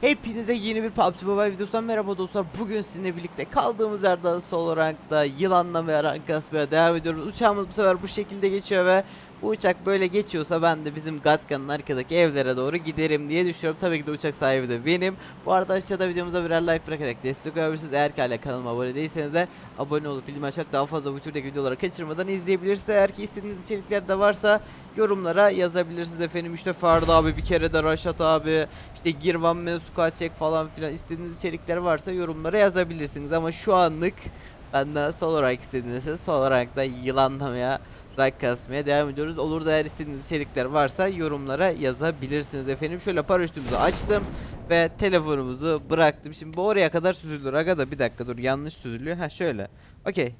Hepinize yeni bir PUBG Mobile videosundan merhaba dostlar. Bugün sizinle birlikte kaldığımız yerden sol rankta yılanlamaya rank kasmaya devam ediyoruz. Uçağımız bu sefer bu şekilde geçiyor ve bu uçak böyle geçiyorsa ben de bizim Gatkan'ın arkadaki evlere doğru giderim diye düşünüyorum. Tabii ki de uçak sahibi de benim. Bu arada aşağıda videomuza birer like bırakarak destek olabilirsiniz. Eğer ki hala kanalıma abone değilseniz de abone olup bildirim açarak daha fazla bu türdeki videoları kaçırmadan izleyebilirsiniz. Eğer ki istediğiniz içerikler de varsa yorumlara yazabilirsiniz efendim. İşte Ferdi abi bir kere de Raşat abi işte Girvan Mensuka çek falan filan istediğiniz içerikler varsa yorumlara yazabilirsiniz ama şu anlık benden sol olarak istediğinizse sol olarak da yılanlamaya rank kasmaya devam ediyoruz. Olur da eğer istediğiniz içerikler varsa yorumlara yazabilirsiniz efendim. Şöyle paraşütümüzü açtım ve telefonumuzu bıraktım. Şimdi bu oraya kadar süzülür. Aga da bir dakika dur yanlış süzülüyor. Ha şöyle. Okey.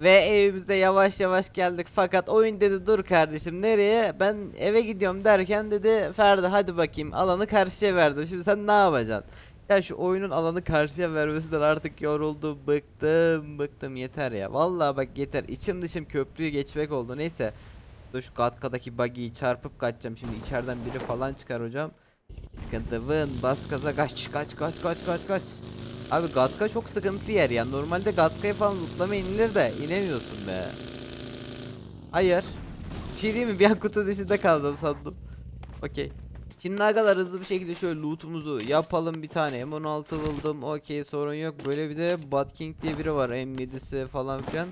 Ve evimize yavaş yavaş geldik fakat oyun dedi dur kardeşim nereye ben eve gidiyorum derken dedi Ferdi hadi bakayım alanı karşıya verdim şimdi sen ne yapacaksın ya şu oyunun alanı karşıya vermesinden artık yoruldum bıktım bıktım yeter ya vallahi bak yeter içim dışım köprüyü geçmek oldu neyse Dur şu katkadaki buggy'yi çarpıp kaçacağım şimdi içeriden biri falan çıkar hocam Sıkıntı vın bas gaza kaç kaç kaç kaç kaç kaç Abi Gatka çok sıkıntı yer ya. Normalde Gatka'ya falan lootlama inilir de inemiyorsun be. Hayır. Bir şey değil mi? Bir an kutu dışında kaldım sandım. Okey. Şimdi ne kadar hızlı bir şekilde şöyle lootumuzu yapalım bir tane. M16 buldum. Okey sorun yok. Böyle bir de Bad King diye biri var. M7'si falan filan.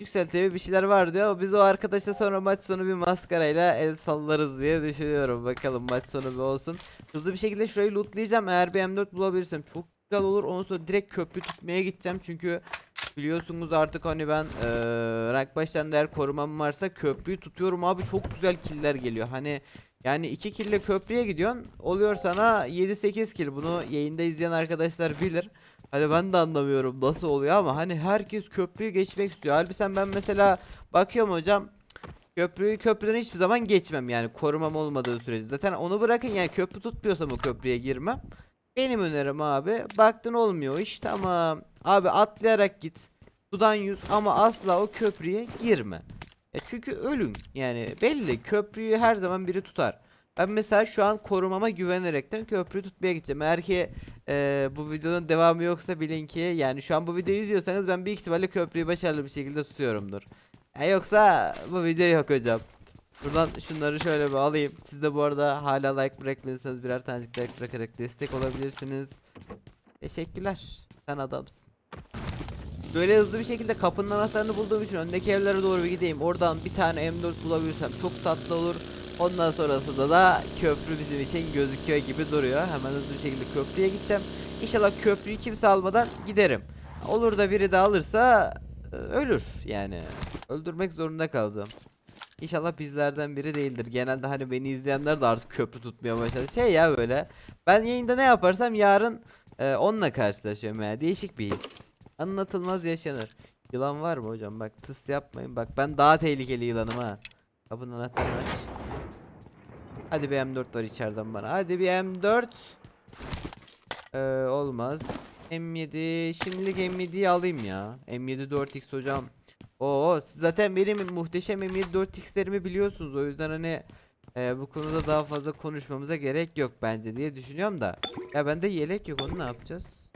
Yüksel TV bir şeyler var diyor biz o arkadaşla sonra maç sonu bir maskarayla el sallarız diye düşünüyorum. Bakalım maç sonu bir olsun. Hızlı bir şekilde şurayı lootlayacağım. Eğer bir M4 bulabilirsem çok güzel olur. Ondan sonra direkt köprü tutmaya gideceğim. Çünkü biliyorsunuz artık hani ben eee rank başlarında eğer korumam varsa köprüyü tutuyorum abi. Çok güzel killer geliyor. Hani yani 2 kille köprüye gidiyorsun. Oluyor sana 7-8 kill. Bunu yayında izleyen arkadaşlar bilir. Hani ben de anlamıyorum nasıl oluyor ama hani herkes köprüyü geçmek istiyor. Halbuki sen ben mesela bakıyorum hocam Köprüyü köprüden hiçbir zaman geçmem yani korumam olmadığı sürece. Zaten onu bırakın yani köprü tutmuyorsam o köprüye girmem. Benim önerim abi. Baktın olmuyor iş tamam. Abi atlayarak git. Sudan yüz ama asla o köprüye girme. Ya çünkü ölün yani belli köprüyü her zaman biri tutar. Ben mesela şu an korumama güvenerekten köprüyü tutmaya gideceğim. Eğer ki eee, bu videonun devamı yoksa bilin ki yani şu an bu videoyu izliyorsanız ben büyük ihtimalle köprüyü başarılı bir şekilde tutuyorumdur. Ya yoksa bu video yok hocam. Buradan şunları şöyle bir alayım. Siz de bu arada hala like bırakmadıysanız birer tanecik like bırakarak destek olabilirsiniz. Teşekkürler. Sen adamsın. Böyle hızlı bir şekilde kapının anahtarını bulduğum için öndeki evlere doğru bir gideyim. Oradan bir tane M4 bulabilirsem çok tatlı olur. Ondan sonrasında da köprü bizim için gözüküyor gibi duruyor. Hemen hızlı bir şekilde köprüye gideceğim. İnşallah köprüyü kimse almadan giderim. Olur da biri de alırsa e, ölür yani. Öldürmek zorunda kalacağım. İnşallah bizlerden biri değildir. Genelde hani beni izleyenler de artık köprü tutmaya başladı. Şey ya böyle. Ben yayında ne yaparsam yarın e, onunla karşılaşıyorum ya. Değişik bir his. Anlatılmaz yaşanır. Yılan var mı hocam? Bak tıs yapmayın. Bak ben daha tehlikeli yılanım ha. Kapının anahtarını aç. Hadi bir M4 var içeriden bana. Hadi bir M4. Ee, olmaz. M7. Şimdilik M7'yi alayım ya. M7 4X hocam. Oo zaten benim muhteşem M7 4X'lerimi biliyorsunuz. O yüzden hani e, bu konuda daha fazla konuşmamıza gerek yok bence diye düşünüyorum da. Ya bende yelek yok onu ne yapacağız?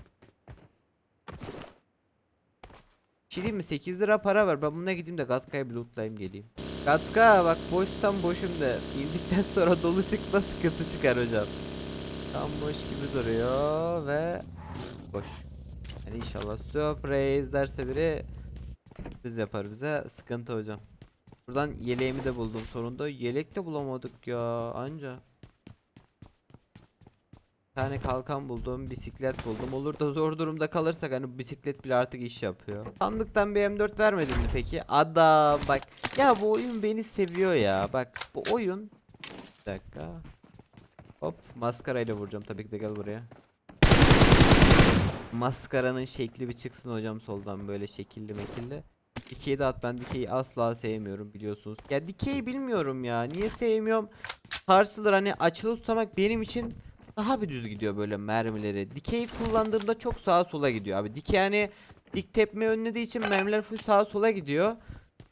Bir şey mi? 8 lira para var. Ben bununla gideyim de Gatka'ya bir lootlayayım geleyim. Gatka bak boşsam boşum de. İndikten sonra dolu çıkma sıkıntı çıkar hocam. Tam boş gibi duruyor ve boş. Yani inşallah surprise derse biri sürpriz yapar bize. Sıkıntı hocam. Buradan yeleğimi de buldum sonunda. Yelek de bulamadık ya anca. Tane kalkan buldum, bisiklet buldum. Olur da zor durumda kalırsak hani bisiklet bile artık iş yapıyor. Sandıktan bir M4 vermedin mi peki? Adam bak. Ya bu oyun beni seviyor ya. Bak bu oyun. Bir dakika. Hop maskarayla vuracağım tabii ki de gel buraya. Maskaranın şekli bir çıksın hocam soldan böyle şekilli mekilli. Dikeyi de at ben dikeyi asla sevmiyorum biliyorsunuz. Ya dikeyi bilmiyorum ya. Niye sevmiyorum? Karşılar hani açılı tutamak benim için daha bir düz gidiyor böyle mermileri. Dikey kullandığımda çok sağa sola gidiyor abi. Dikey hani dik tepme önlediği için mermiler full sağa sola gidiyor.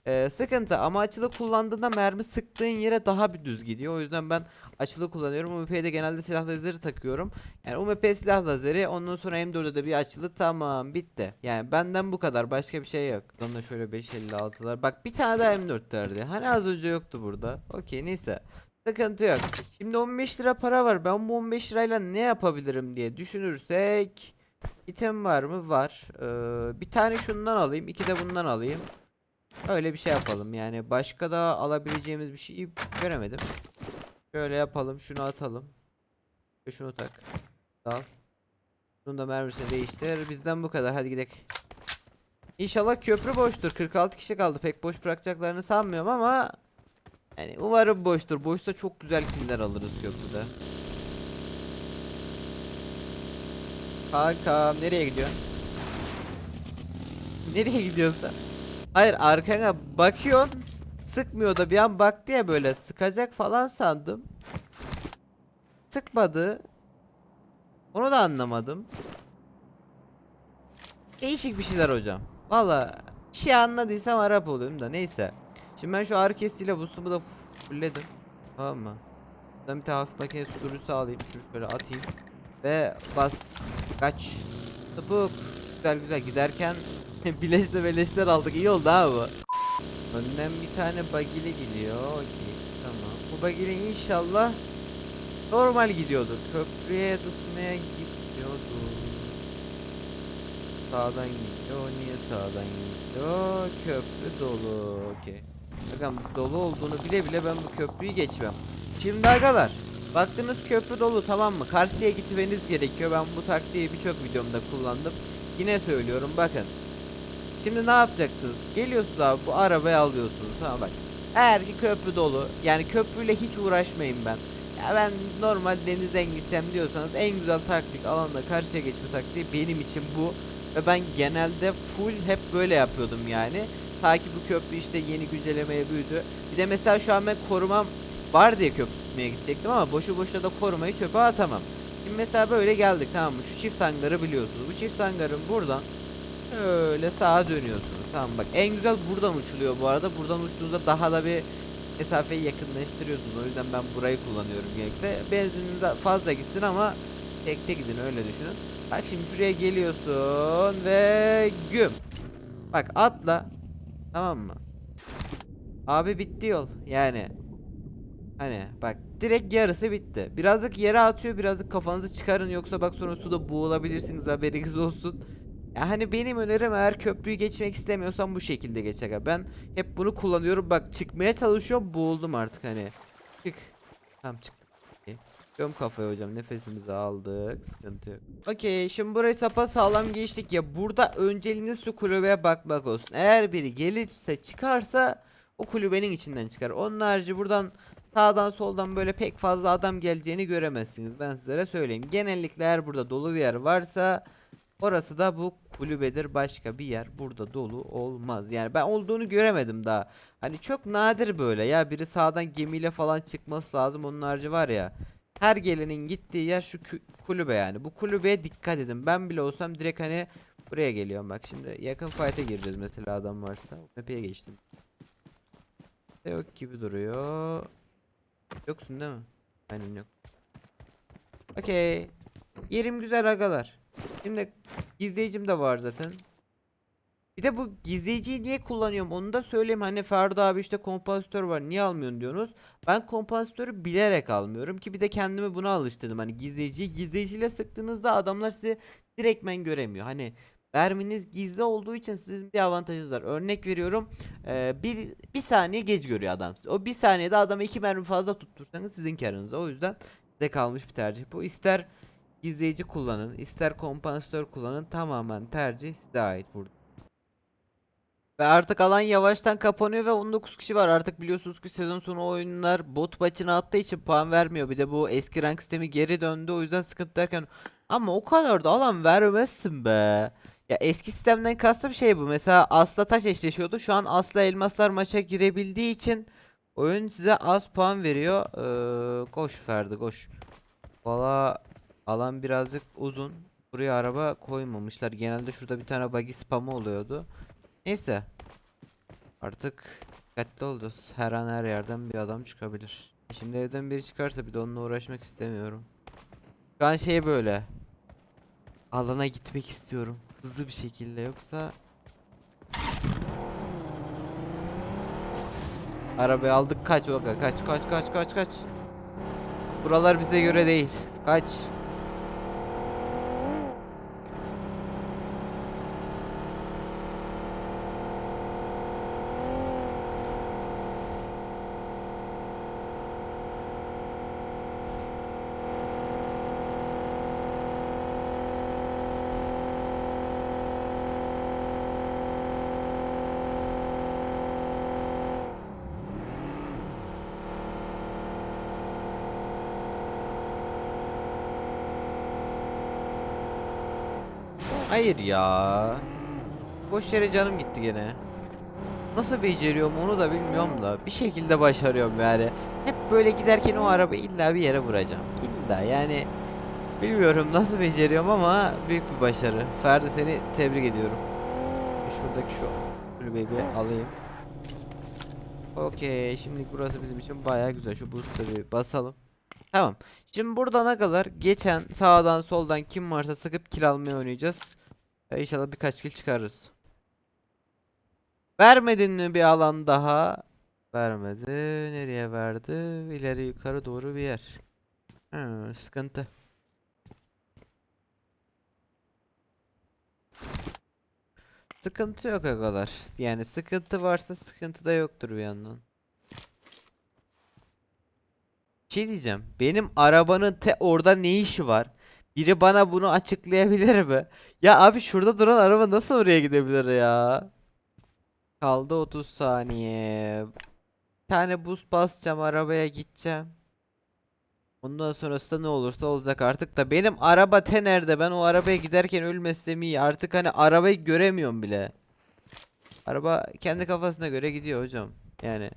Ee, sıkıntı ama açılı kullandığında mermi sıktığın yere daha bir düz gidiyor. O yüzden ben açılı kullanıyorum. UMP'ye de genelde silah lazeri takıyorum. Yani UMP silah lazeri ondan sonra M4'de de bir açılı tamam bitti. Yani benden bu kadar başka bir şey yok. Sonra şöyle 556'lar. Bak bir tane daha M4 derdi. Hani az önce yoktu burada. Okey neyse. Sıkıntı yok. Şimdi 15 lira para var. Ben bu 15 lirayla ne yapabilirim diye düşünürsek item var mı? Var. Ee, bir tane şundan alayım, iki de bundan alayım. Öyle bir şey yapalım. Yani başka da alabileceğimiz bir şey göremedim. Şöyle yapalım. Şunu atalım. Ve şunu tak. Al. Şunu da mermisini değiştir. Bizden bu kadar. Hadi gidelim. İnşallah köprü boştur. 46 kişi kaldı. Pek boş bırakacaklarını sanmıyorum ama yani umarım boştur. Boşsa çok güzel killer alırız köprüde. Kankam nereye gidiyorsun? Nereye gidiyorsun? Hayır arkana bakıyorsun. Sıkmıyor da bir an baktı ya böyle sıkacak falan sandım. Sıkmadı. Onu da anlamadım. Değişik bir şeyler hocam. Valla bir şey anladıysam Arap oluyorum da neyse. Şimdi ben şu ağrı kesiyle boost'umu da fullledim. Tamam mı? Ben bir tane hafif makine susturucusu alayım. Şunu şöyle atayım. Ve bas. Kaç. Tıpuk. Güzel güzel giderken bileşle beleşler aldık. İyi oldu ha bu. Önden bir tane bagili gidiyor. Okey. Tamam. Bu bagili inşallah normal gidiyordur. Köprüye tutmaya gidiyordu. Sağdan gidiyor. Niye sağdan gidiyor? Köprü dolu. Okey. Bakın dolu olduğunu bile bile ben bu köprüyü geçmem. Şimdi agalar. Baktınız köprü dolu tamam mı? Karşıya gitmeniz gerekiyor. Ben bu taktiği birçok videomda kullandım. Yine söylüyorum bakın. Şimdi ne yapacaksınız? Geliyorsunuz abi bu arabayı alıyorsunuz. Ha bak. Eğer ki köprü dolu. Yani köprüyle hiç uğraşmayın ben. Ya ben normal denizden gideceğim diyorsanız en güzel taktik alanda karşıya geçme taktiği benim için bu. Ve ben genelde full hep böyle yapıyordum yani. Ta ki bu köprü işte yeni güncellemeye büyüdü. Bir de mesela şu an ben korumam var diye köprü tutmaya gidecektim ama boşu boşuna da korumayı çöpe atamam. Şimdi mesela böyle geldik tamam mı? Şu çift hangarı biliyorsunuz. Bu çift hangarın buradan öyle sağa dönüyorsunuz. Tamam bak en güzel buradan uçuluyor bu arada. Buradan uçtuğunuzda daha da bir mesafeyi yakınlaştırıyorsunuz. O yüzden ben burayı kullanıyorum genellikle. Benzininiz fazla gitsin ama tekte gidin öyle düşünün. Bak şimdi şuraya geliyorsun ve güm. Bak atla. Tamam mı? Abi bitti yol. Yani Hani bak direkt yarısı bitti. Birazcık yere atıyor birazcık kafanızı çıkarın yoksa bak sonra suda boğulabilirsiniz haberiniz olsun. Ya hani benim önerim eğer köprüyü geçmek istemiyorsan bu şekilde geç. Ben hep bunu kullanıyorum bak çıkmaya çalışıyorum boğuldum artık hani. Çık. Tamam çıktık. Göm kafaya hocam nefesimizi aldık sıkıntı yok. Okey şimdi burayı sapa sağlam geçtik ya burada önceliğiniz su kulübeye bakmak olsun. Eğer biri gelirse çıkarsa o kulübenin içinden çıkar. Onun harici buradan sağdan soldan böyle pek fazla adam geleceğini göremezsiniz. Ben sizlere söyleyeyim. Genellikle eğer burada dolu bir yer varsa orası da bu kulübedir. Başka bir yer burada dolu olmaz. Yani ben olduğunu göremedim daha. Hani çok nadir böyle ya biri sağdan gemiyle falan çıkması lazım. Onun harici var ya. Her gelenin gittiği yer şu kulübe yani. Bu kulübeye dikkat edin. Ben bile olsam direkt hani buraya geliyorum. Bak şimdi yakın fight'e gireceğiz mesela adam varsa. Map'e geçtim. Yok gibi duruyor. Yoksun değil mi? Aynen yok. Okey. Yerim güzel agalar. Şimdi gizleyicim de var zaten. Bir de bu gizleyiciyi niye kullanıyorum onu da söyleyeyim. Hani Ferdi abi işte kompansatör var niye almıyorsun diyorsunuz. Ben kompansatörü bilerek almıyorum ki bir de kendimi buna alıştırdım. Hani gizleyiciyi gizleyiciyle sıktığınızda adamlar sizi direktmen göremiyor. Hani merminiz gizli olduğu için sizin bir avantajınız var. Örnek veriyorum. Ee, bir, bir saniye geç görüyor adam. O bir saniyede adama iki mermi fazla tuttursanız sizin karınıza. O yüzden size kalmış bir tercih. Bu ister gizleyici kullanın, ister kompansatör kullanın. Tamamen tercih size ait burada. Ve artık alan yavaştan kapanıyor ve 19 kişi var. Artık biliyorsunuz ki sezon sonu oyunlar bot başına attığı için puan vermiyor. Bir de bu eski rank sistemi geri döndü. O yüzden sıkıntı derken ama o kadar da alan vermezsin be. Ya eski sistemden kastım şey bu. Mesela Asla taş eşleşiyordu. Şu an Asla elmaslar maça girebildiği için oyun size az puan veriyor. Ee, koş Ferdi koş. Valla alan birazcık uzun. Buraya araba koymamışlar. Genelde şurada bir tane buggy spamı oluyordu. Neyse. Artık dikkatli olacağız. Her an her yerden bir adam çıkabilir. Şimdi evden biri çıkarsa bir de onunla uğraşmak istemiyorum. Şu an şey böyle. Alana gitmek istiyorum. Hızlı bir şekilde yoksa Arabayı aldık kaç Oga kaç kaç kaç kaç kaç Buralar bize göre değil Kaç Hayır ya. Boş yere canım gitti gene. Nasıl beceriyorum onu da bilmiyorum da. Bir şekilde başarıyorum yani. Hep böyle giderken o araba illa bir yere vuracağım. İlla yani. Bilmiyorum nasıl beceriyorum ama büyük bir başarı. Ferdi seni tebrik ediyorum. Şuradaki şu kulübeyi alayım. Okey şimdi burası bizim için baya güzel. Şu boost'u bir basalım. Tamam. Şimdi burada ne kadar? Geçen sağdan soldan kim varsa sıkıp kill oynayacağız. E, İnşallah birkaç kill çıkarırız. Vermedin mi bir alan daha? Vermedi. Nereye verdi? İleri yukarı doğru bir yer. Hı, sıkıntı. Sıkıntı yok o. Yani sıkıntı varsa sıkıntı da yoktur bir yandan. Bir şey diyeceğim. Benim arabanın te orada ne işi var? Biri bana bunu açıklayabilir mi? Ya abi şurada duran araba nasıl oraya gidebilir ya? Kaldı 30 saniye. Bir tane boost basacağım arabaya gideceğim. Ondan sonrası da ne olursa olacak artık da benim araba te nerede? Ben o arabaya giderken ölmesem iyi. Artık hani arabayı göremiyorum bile. Araba kendi kafasına göre gidiyor hocam. Yani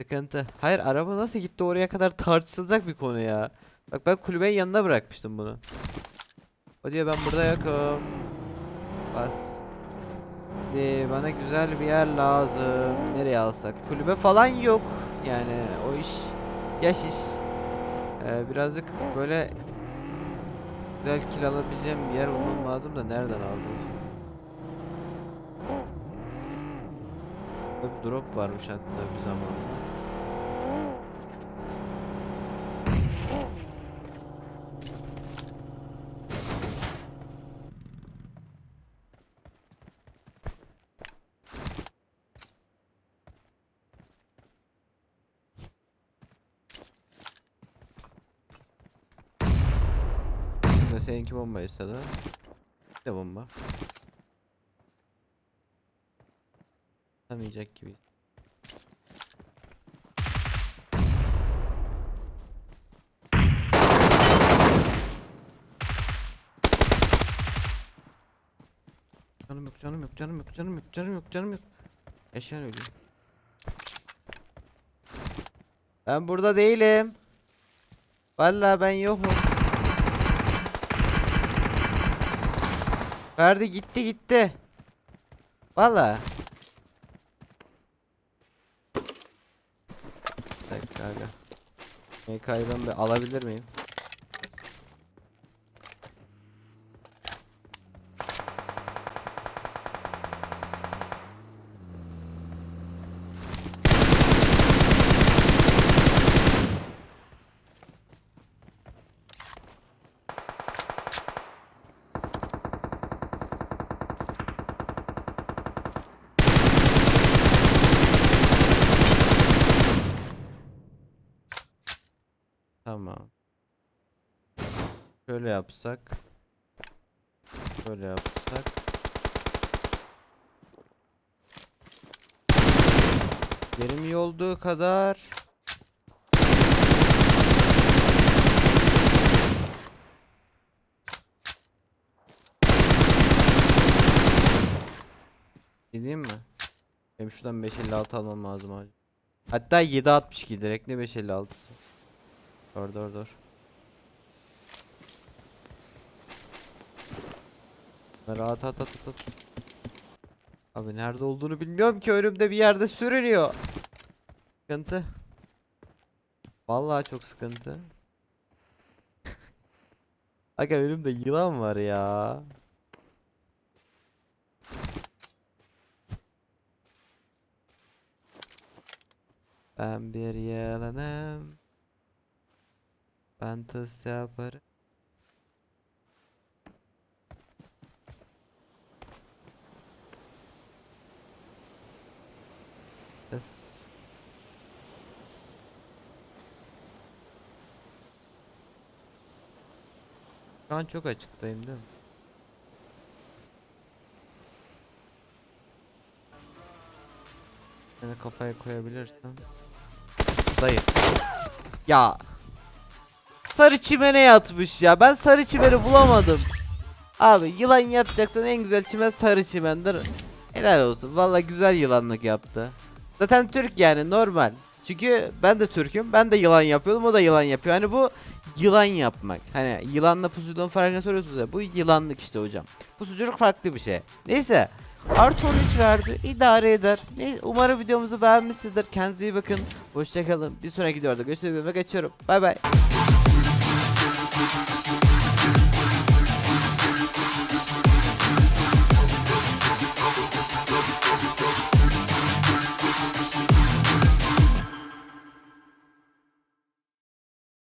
Sıkıntı. Hayır araba nasıl gitti oraya kadar tartışılacak bir konu ya. Bak ben kulübenin yanına bırakmıştım bunu. O diyor ben burada yokum. Bas. Hadi bana güzel bir yer lazım. Nereye alsak? Kulübe falan yok. Yani o iş yaş iş. Ee, birazcık böyle güzel kiralabileceğim bir yer bulmam lazım da nereden bir drop varmış hatta bir zamanlar. Şimdi seninki bomba istedi. Bir de bomba. Atamayacak gibi. Canım yok, canım yok, canım yok, canım yok, canım yok, canım yok. Yaşar ölüyor. Ben burada değilim. Vallahi ben yokum. Ferdi gitti gitti. Vallahi. Bir dakika aga. MK'yı ben alabilir miyim? Tamam. Şöyle yapsak. Şöyle yapsak. Benim iyi olduğu kadar Gideyim mi? Benim şuradan 556 almam lazım abi. Hatta 762 direkt ne 556'sı. Dur dur dur. Bunları at at at at. at. Abi nerede olduğunu bilmiyorum ki önümde bir yerde sürünüyor. Sıkıntı. Vallahi çok sıkıntı. Aga önümde yılan var ya. Ben bir yılanım. Ben tıs yaparım. Tıs. Şu an çok açıktayım değil mi? Beni kafaya koyabilirsin. Dayı. Ya. Sarı çimene yatmış ya. Ben sarı çimeni bulamadım. Abi yılan yapacaksan en güzel çimen sarı çimendir. Helal olsun. Valla güzel yılanlık yaptı. Zaten Türk yani normal. Çünkü ben de Türk'üm. Ben de yılan yapıyordum. O da yılan yapıyor. Hani bu yılan yapmak. Hani yılanla pusucuğun farkını soruyorsunuz ya. Bu yılanlık işte hocam. Pusuculuk farklı bir şey. Neyse. Artı 13 verdi. İdare eder. Ne, umarım videomuzu beğenmişsinizdir. Kendinize iyi bakın. Hoşçakalın. Bir sonraki videoda görüşmek üzere. Geçiyorum. Bay bay.